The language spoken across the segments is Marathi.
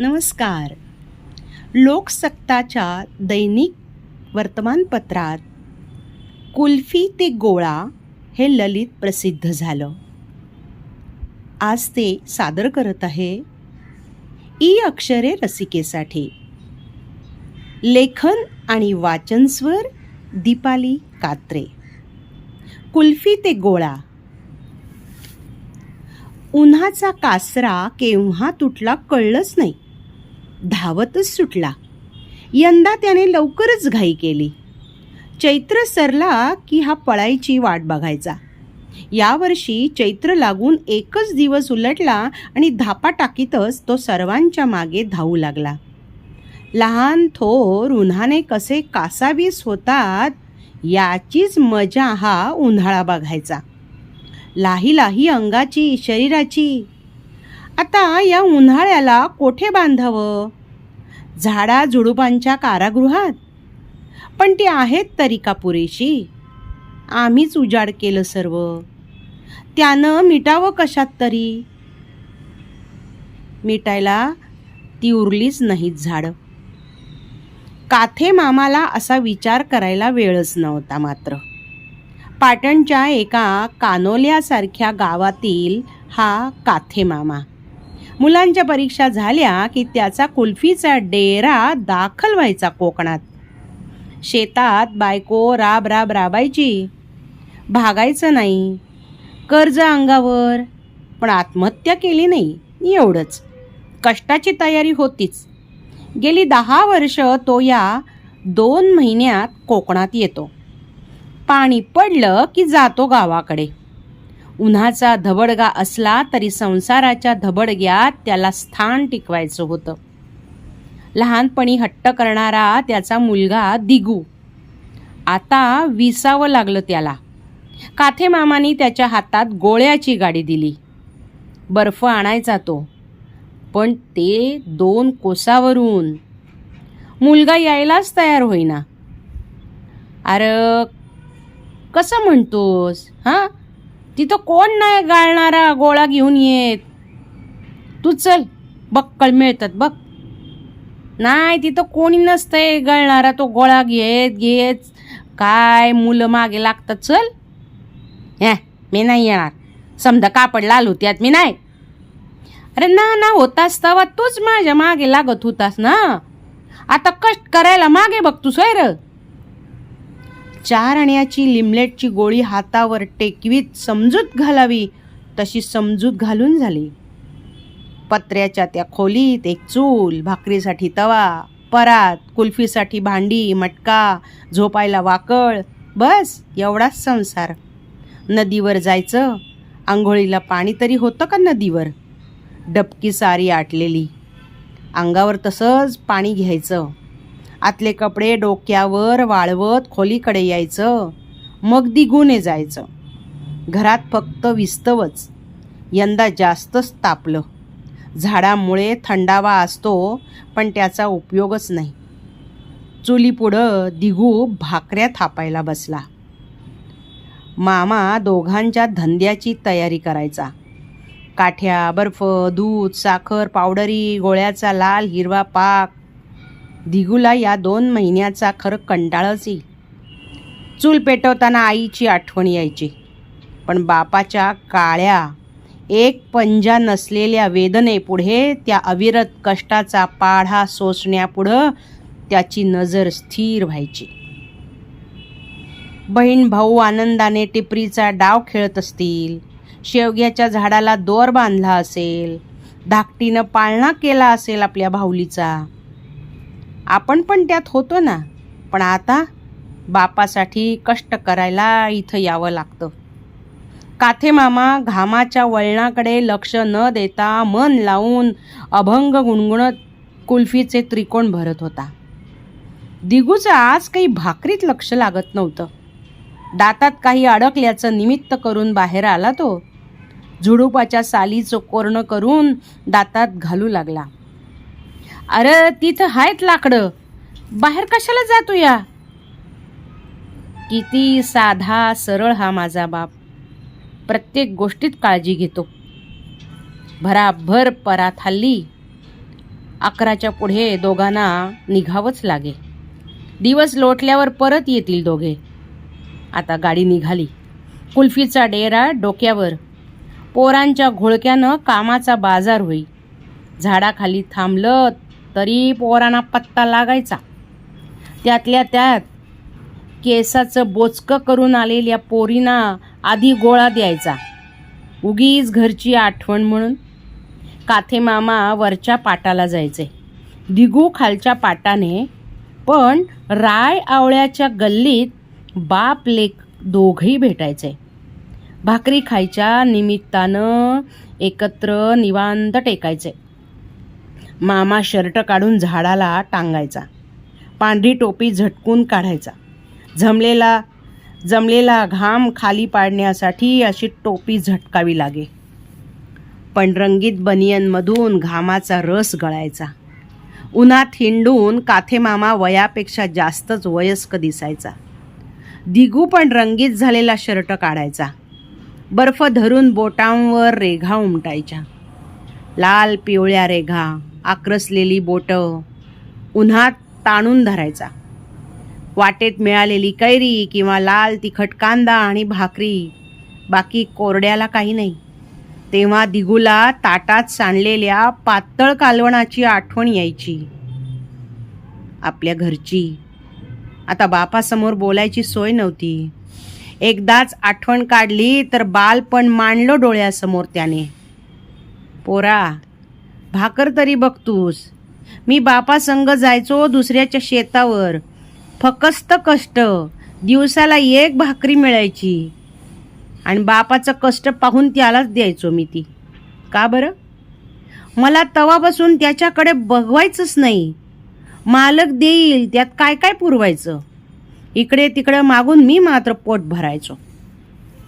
नमस्कार. लोकसत्ताच्या दैनिक वर्तमानपत्रात कुल्फी ते गोळा हे ललित प्रसिद्ध झालं. आज ते सादर करत आहे ई अक्षरे रसिकेसाठी. लेखन आणि वाचनस्वर दीपाली कात्रे. कुल्फी ते गोळा. उन्हाचा कासरा केव्हा तुटला कळलंच नाही. धावतच सुटला. यंदा त्याने लवकरच घाई केली. चैत्र सरला की हा पळायची वाट बघायचा. यावर्षी चैत्र लागून एकच दिवस उलटला आणि धापा टाकीतच तो सर्वांच्या मागे धावू लागला. लहान थोर उन्हाने कसे कासावीस होतात याचीच मजा हा उन्हाळा बघायचा. लाही लाही अंगाची शरीराची. आता या उन्हाळ्याला कोठे बांधावं? झाडा झुडुपांच्या कारागृहात? पण ती आहेत तरी का पुरेशी? आम्हीच उजाड केलं सर्व. त्यानं मिटावं कशात तरी? मिटायला ती उरलीच नाहीत झाडं. काथे मामाला असा विचार करायला वेळच नव्हता मात्र. पाटणच्या एका कानोल्यासारख्या गावातील हा काथे मामा. मुलांच्या परीक्षा झाल्या की त्याचा कुल्फीचा डेरा दाखल व्हायचा कोकणात. शेतात बायको राब राब राबायची. भागायचं नाही. कर्ज अंगावर. पण आत्महत्या केली नाही. एवढंच. कष्टाची तयारी होतीच. गेली दहा वर्ष तो या दोन महिन्यात कोकणात येतो. पाणी पडलं की जातो गावाकडे. उन्हाचा धबडगा असला तरी संसाराच्या धबडग्यात त्याला स्थान टिकवायचं होतं. लहानपणी हट्ट करणारा त्याचा मुलगा दिगू. आता विसावं लागलं त्याला. काथे मामानी त्याच्या हातात गोळ्याची गाडी दिली. बर्फ आणायचा तो. पण ते दोन कोसावरून. मुलगा यायलाच तयार होईना. अरे कसं म्हणतोस? हां? तिथं कोण नाही गाळणारा गोळा घेऊन येत? तू चल बक्कळ मिळतात बघ. नाही तिथं कोणी नसतंय गळणारा तो गोळा घेत घेत. काय मुलं मागे लागतात चल. हे मी नाही येणार. समजा कापड लाल होत्यात मी नाही. अरे ना ना होतास तवा तूच माझ्या मागे लागत होतास ना. आता कष्ट करायला मागे बघ तू सोयर चार आण्याची लिमलेटची गोळी हातावर टेकवीत समजूत घालावी तशी समजूत घालून झाली. पत्र्याच्या त्या खोलीत एक चूल भाकरीसाठी तवा परात कुल्फीसाठी भांडी मटका झोपायला वाकळ बस एवढाच संसार. नदीवर जायचं आंघोळीला पाणी तरी होतं का नदीवर? डबकी सारी आटलेली. अंगावर तसंच पाणी घ्यायचं. आतले कपडे डोक्यावर वाळवत खोलीकडे यायचं. मग दिगुने जायचं. घरात फक्त विस्तवच. यंदा जास्तच तापलं. झाडामुळे थंडावा असतो पण त्याचा उपयोगच नाही. चुलीपुढं दिगू भाकऱ्या थापायला बसला. मामा दोघांच्या धंद्याची तयारी करायचा. काठ्या बर्फ दूध साखर पावडरी गोळ्याचा लाल हिरवा पाक दिगूला या दोन महिन्याचा खरं कंटाळच येईल. चूल पेटवताना आईची आठवण यायची. पण बापाच्या काळ्या एक पंजा नसलेल्या वेदनेपुढे त्या अविरत कष्टाचा पाढा सोसण्यापुढं त्याची नजर स्थिर व्हायची. बहीण भाऊ आनंदाने टिपरीचा डाव खेळत असतील शेवग्याच्या झाडाला दोर बांधला असेल धाकटीनं पाळणा केला असेल आपल्या भाऊलीचा आपण पण त्यात होतो ना. पण आता बापासाठी कष्ट करायला इथं यावं लागतं. काथे मामा घामाच्या वळणाकडे लक्ष न देता मन लावून अभंग गुणगुणत कुल्फीचे त्रिकोण भरत होता. दिगूचं आज काही भाकरीत लक्ष लागत नव्हतं. दातात काही अडकल्याचं निमित्त करून बाहेर आला तो. झुडुपाच्या सालीचं कोर्ण करून दातात घालू लागला. अरे तिथं आहेत लाकडं. बाहेर कशाला जातो या? किती साधा सरळ हा माझा बाप. प्रत्येक गोष्टीत काळजी घेतो. भराभर परात हल्ली अकराच्या पुढे दोघांना निघावंच लागे. दिवस लोटल्यावर परत येतील दोघे. आता गाडी निघाली. कुल्फीचा डेरा डोक्यावर. पोरांच्या घोळक्यानं कामाचा बाजार होई. झाडाखाली थांबलं तरी पोरांना पत्ता लागायचा. त्यातल्या त्यात केसाचं बोचकं करून आलेल्या पोरींना आधी गोळा द्यायचा. उगीच घरची आठवण म्हणून काथे मामा वरच्या पाटाला जायचे. दिगू खालच्या पाटाने पण राय आवळ्याच्या गल्लीत बाप लेक दोघही भेटायचे. भाकरी खायच्या निमित्तानं एकत्र निवांत टेकायचे. मामा शर्ट काढून झाडाला टांगायचा. पांढरी टोपी झटकून काढायचा. जमलेला जमलेला घाम खाली पाडण्यासाठी अशी टोपी झटकावी लागे. पण रंगीत बनियनमधून घामाचा रस गळायचा. उन्हात हिंडून काथेमामा वयापेक्षा जास्तच वयस्क दिसायचा. दिगू पण रंगीत झालेला शर्ट काढायचा. बर्फ धरून बोटांवर रेघा उमटायच्या. लाल पिवळ्या रेघा आक्रसलेली बोटं उन्हात ताणून धरायचा. वाटेत मिळालेली कैरी किंवा लाल तिखट कांदा आणि भाकरी बाकी कोरड्याला काही नाही. तेव्हा दिगूला ताटात सांडलेल्या पातळ कालवणाची आठवण यायची. आपल्या घरची. आता बापासमोर बोलायची सोय नव्हती. एकदाच आठवण काढली तर बालपण मांडलो डोळ्यासमोर त्याने. पोरा भाकर तरी बघतूस. मी बापा संग जायचो दुसऱ्याच्या शेतावर. फकस्त कष्ट. दिवसाला एक भाकरी मिळायची. आणि बापाचं कष्ट पाहून त्यालाच द्यायचो मी ती. का बरं? मला तवापासून त्याच्याकडे बघवायचंच नाही. मालक देईल त्यात काय काय पुरवायचं? इकडे तिकडे मागून मी मात्र पोट भरायचो.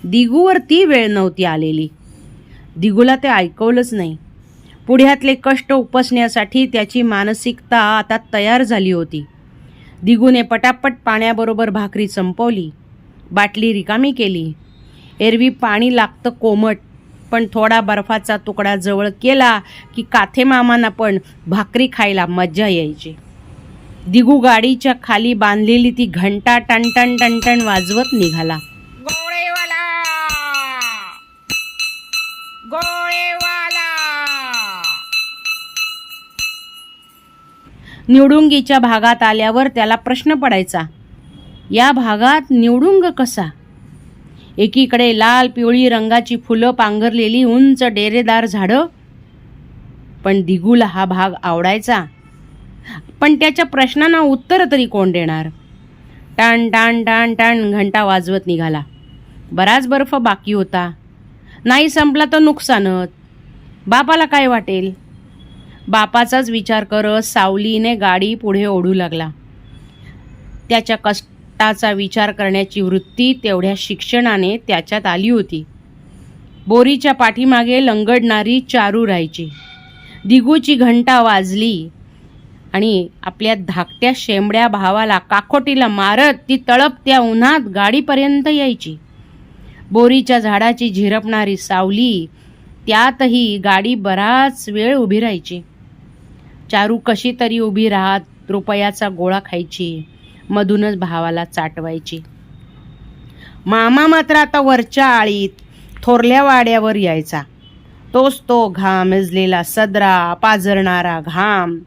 दिगूवर ती वेळ नव्हती आलेली. दिगूला ते ऐकवलंच नाही. पुढ्यातले कष्ट उपसण्यासाठी त्याची मानसिकता आता तयार झाली होती. दिगूने पटापट पाण्याबरोबर भाकरी संपवली. बाटली रिकामी केली. एरवी पाणी लागतं कोमट पण थोडा बर्फाचा तुकडा जवळ केला की काथे मामांना पण भाकरी खायला मज्जा यायची. दिगू गाडीच्या खाली बांधलेली ती घंटा टणटण टणटण वाजवत निघाला. निवडुंगीच्या भागात आल्यावर त्याला प्रश्न पडायचा या भागात निवडुंग कसा? एकीकडे लाल पिवळी रंगाची फुलं पांघरलेली उंच डेरेदार झाडं. पण दिगूला हा भाग आवडायचा. पण त्याच्या प्रश्नांना उत्तर तरी कोण देणार? टाण टाण टाण टाण घंटा वाजवत निघाला. बराच बर्फ बाकी होता. नाही संपला तर नुकसानच. बापाला काय वाटेल? बापाचाच विचार करत सावलीने गाडी पुढे ओढू लागला. त्याच्या कष्टाचा विचार करण्याची वृत्ती तेवढ्या शिक्षणाने त्याच्यात आली होती. बोरीच्या पाठीमागे लंगडणारी चारू राहायची. दिगूची घंटा वाजली आणि आपल्या धाकट्या शेंबड्या भावाला काकोटीला मारत ती तळप त्या उन्हात गाडीपर्यंत यायची. बोरीच्या झाडाची झिरपणारी सावली त्यातही गाडी बराच वेळ उभी राहायची. चारू कशी तरी उभी राहत रुपयाचा गोळा खायची मधूनच भावाला चाटवायची. मामा मात्र आता वरच्या आळीत थोरल्या वाड्यावर यायचा. तोच तो घाम इजलेला सदरा पाझरणारा घाम.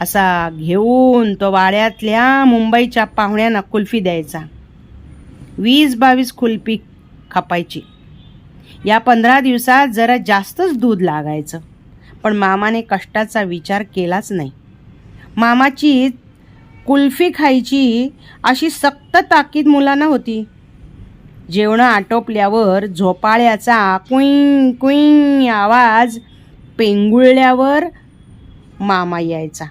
असा घेऊन तो वाड्यातल्या मुंबईच्या पाहुण्यांना कुल्फी द्यायचा. वीस बावीस कुल्फी खपायची. या पंधरा दिवसात जरा जास्तच दूध लागायचं. पण मामाने कष्टाचा विचार केलाच नाही. मामाची कुल्फी खायची अशी सक्त ताकीद मुलांना होती. जेवणं आटोपल्यावर झोपाळ्याचा कुईं कुईं आवाज पेंगुळल्यावर मामा यायचा.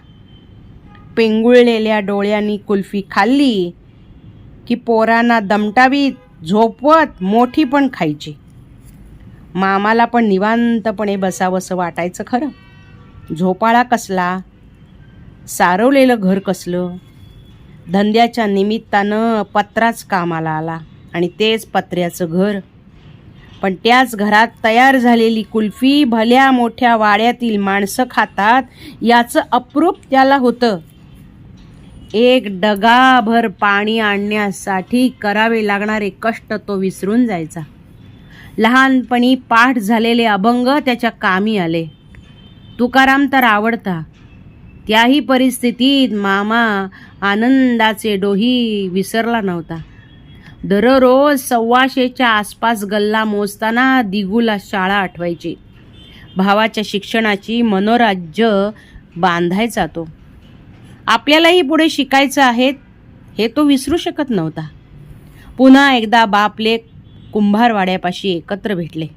पेंगुळलेल्या डोळ्यांनी कुल्फी खाल्ली की पोरांना दमटावीत झोपवत मोठी पण खायची. मामाला पण निवांतपणे बसावंसं वाटायचं खरं. झोपाळा कसला? सारवलेलं घर कसलं? धंद्याच्या निमित्तानं पत्राच कामाला आला आणि तेच पत्र्याचं घर. पण त्याच घरात तयार झालेली कुल्फी भल्या मोठ्या वाड्यातील माणसं खातात याचं अप्रूप त्याला होतं. एक डगाभर पाणी आणण्यासाठी करावे लागणारे कष्ट तो विसरून जायचा. लहानपणी पाठ झालेले अभंग त्याच्या कामी आले. तुकाराम तर आवडता. त्याही परिस्थितीत मामा आनंदाचे डोही विसरला नव्हता. दररोज सव्वाशेच्या आसपास गल्ला मोजताना दिगूला शाळा आठवायची. भावाच्या शिक्षणाची मनोराज्य बांधायचा तो. आपल्यालाही पुढे शिकायचं आहे हे तो विसरू शकत नव्हता. पुन्हा एकदा बापले कुंभारवाड्यापाशी एकत्र भेटले.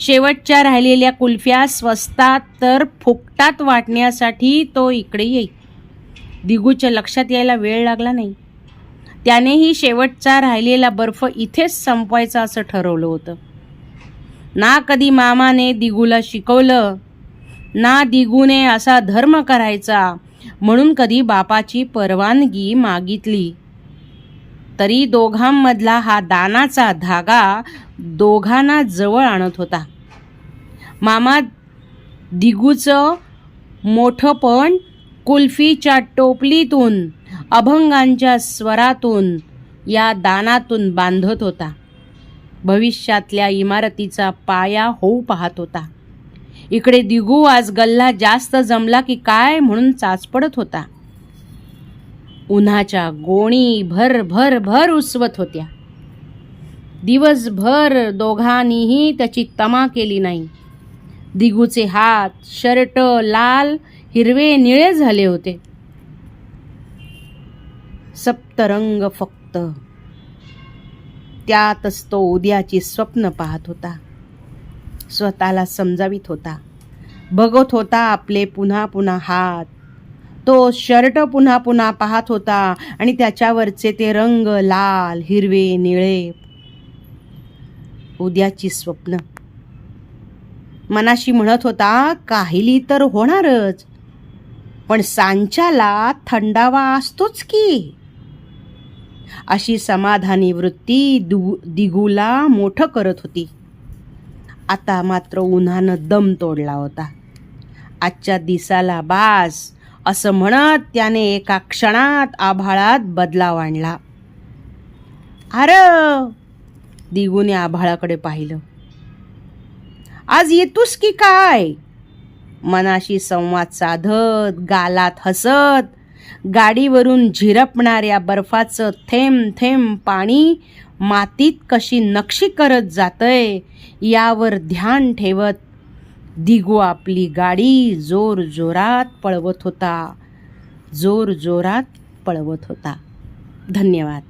शेवटच्या राहिलेल्या कुल्फ्या स्वस्तात तर फुकटात वाटण्यासाठी तो इकडे येई. दिगूच्या लक्षात यायला वेळ लागला नाही. त्यानेही शेवटचा राहिलेला बर्फ इथेच संपवायचा असं ठरवलं होतं. ना कधी मामाने दिगूला शिकवलं ना दिगूने असा धर्म करायचा म्हणून कधी बापाची परवानगी मागितली. तरी दोघांमधला हा दानाचा धागा दोघांना जवळ आणत होता. मामा दिगूचं मोठंपण कुल्फीच्या टोपलीतून अभंगांच्या स्वरातून या दानातून बांधत होता. भविष्यातल्या इमारतीचा पाया होऊ पाहत होता. इकडे दिगू आज गल्ला जास्त जमला की काय म्हणून चाचपडत होता. उन्हाच्या गोणी भर भर भर उसवत होत्या. दिवसभर दोघांनीही त्याची तमा केली नाही. दिगूचे हात शर्ट लाल हिरवे निळे झाले होते. सप्तरंग फक्त. त्यातच तो उद्याची स्वप्न पाहत होता. स्वतःला समजावित होता. बघत होता आपले पुन्हा पुन्हा हात. तो शर्ट पुन्हा पुन्हा पाहत होता आणि त्याच्यावरचे ते रंग लाल हिरवे निळे. उद्याची स्वप्न. मनाशी म्हणत होता काहिली तर होणारच. पण सांच्याला थंडावा असतोच की. अशी समाधानी वृत्ती दु दिगूला मोठं करत होती. आता मात्र उन्हानं दम तोडला होता. आजच्या दिसाला बास असं म्हणत त्याने एका क्षणात आभाळात बदलाव आणला. अर! दिगूने आभाळाकडे पाहिलं. आज येतोस की काय? मनाशी संवाद साधत गालात हसत गाडीवरून झिरपणाऱ्या बर्फाचं थेंब थेंब पाणी मातीत कशी नक्षी करत जातंय यावर ध्यान ठेवत दिगो आपली गाडी जोर जोरात पळवत होता. जोर जोरात पळवत होता. धन्यवाद.